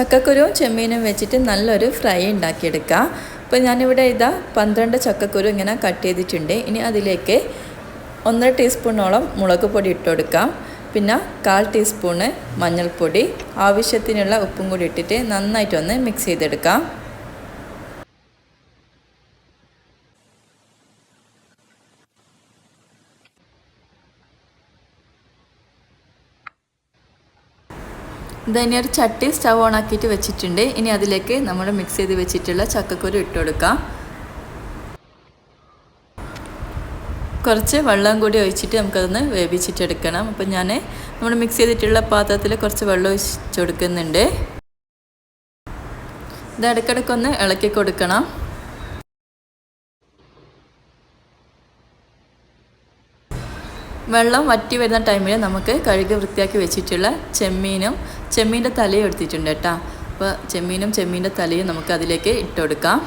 ചക്കക്കുരുവും ചെമ്മീനും വെച്ചിട്ട് നല്ലൊരു ഫ്രൈ ഉണ്ടാക്കിയെടുക്കുക അപ്പോൾ ഞാനിവിടെ ഇതാ പന്ത്രണ്ട് ചക്കക്കുരു ഇങ്ങനെ കട്ട് ചെയ്തിട്ടുണ്ട്. ഇനി അതിലേക്ക് ഒന്നര ടീസ്പൂണോളം മുളക് പൊടി ഇട്ട് കൊടുക്കാം. പിന്നെ കാൽ ടീസ്പൂണ് മഞ്ഞൾപ്പൊടി. ആവശ്യത്തിനുള്ള ഉപ്പും കൂടി ഇട്ടിട്ട് നന്നായിട്ടൊന്ന് മിക്സ് ചെയ്തെടുക്കാം. ഇതന്നെ ഒരു ചട്ടി സ്റ്റവ് ഓൺ ആക്കിയിട്ട് വെച്ചിട്ടുണ്ട്. ഇനി അതിലേക്ക് നമ്മൾ മിക്സ് ചെയ്ത് വെച്ചിട്ടുള്ള ചക്കക്കുരു ഇട്ട് കൊടുക്കാം. കുറച്ച് വെള്ളം കൂടി ഒഴിച്ചിട്ട് നമുക്കതൊന്ന് വേവിച്ചിട്ടെടുക്കണം അപ്പം ഞാൻ നമ്മൾ മിക്സ് ചെയ്തിട്ടുള്ള പാത്രത്തിൽ കുറച്ച് വെള്ളം ഒഴിച്ച് കൊടുക്കുന്നുണ്ട്. ഇത് ഇടയ്ക്കിടയ്ക്കൊന്ന് ഇളക്കി കൊടുക്കണം. വെള്ളം വറ്റി വരുന്ന ടൈമിൽ നമുക്ക് കഴുകി വൃത്തിയാക്കി വെച്ചിട്ടുള്ള ചെമ്മീനും ചെമ്മീന്റെ തലയും എടുത്തിട്ടുണ്ട് കേട്ടോ. അപ്പോൾ ചെമ്മീനും ചെമ്മീന്റെ തലയും നമുക്ക് അതിലേക്ക് ഇട്ട് കൊടുക്കാം.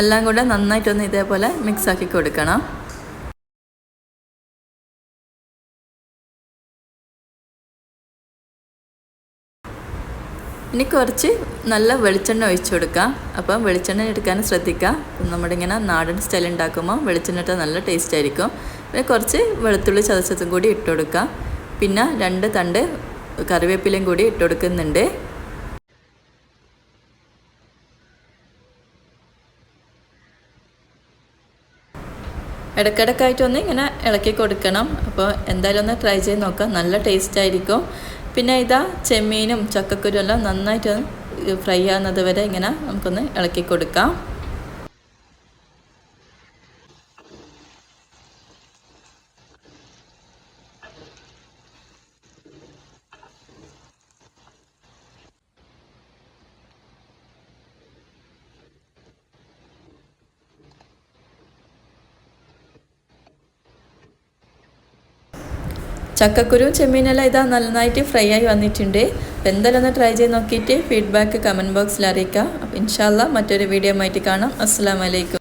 എല്ലാം കൂടെ നന്നായിട്ടൊന്ന് ഇതേപോലെ മിക്സാക്കി കൊടുക്കണം. ഇനി കുറച്ച് നല്ല വെളിച്ചെണ്ണ ഒഴിച്ചു കൊടുക്കാം. അപ്പം വെളിച്ചെണ്ണ എടുക്കാൻ ശ്രദ്ധിക്കുക. നമ്മുടെ ഇങ്ങനെ നാടൻ സ്റ്റൈൽ ഉണ്ടാക്കുമ്പോൾ വെളിച്ചെണ്ണ ഇട്ടാൽ നല്ല ടേസ്റ്റ് ആയിരിക്കും. പിന്നെ കുറച്ച് വെളുത്തുള്ളി ചതച്ചതും കൂടി ഇട്ട് കൊടുക്കുക പിന്നെ രണ്ട് തണ്ട് കറിവേപ്പിലയും കൂടി ഇട്ട് കൊടുക്കുന്നുണ്ട്. ഇടയ്ക്കിടയ്ക്കായിട്ടൊന്ന് ഇങ്ങനെ ഇളക്കി കൊടുക്കണം. അപ്പോൾ എന്തായാലും ഒന്ന് ട്രൈ ചെയ്ത് നോക്കാം. നല്ല ടേസ്റ്റ് ആയിരിക്കും. പിന്നെ ഇതാ ചെമ്മീനും ചക്കക്കുരുമെല്ലാം നന്നായിട്ട് ഫ്രൈ ആകുന്നത് വരെ ഇങ്ങനെ നമുക്കൊന്ന് ഇളക്കി കൊടുക്കാം. ചക്കക്കുരുവും ചെമ്മീനെല്ലാം ഇതാ നന്നായിട്ട് ഫ്രൈ ആയി വന്നിട്ടുണ്ട്. അപ്പോൾ എന്തായാലും ഒന്ന് ട്രൈ ചെയ്ത് നോക്കിയിട്ട് ഫീഡ്ബാക്ക് കമന്റ് ബോക്സിൽ അറിയിക്കുക. അപ്പോൾ ഇൻഷാല്ല മറ്റൊരു വീഡിയോ ആയിട്ട് കാണാം. അസ്സാം വലൈക്കും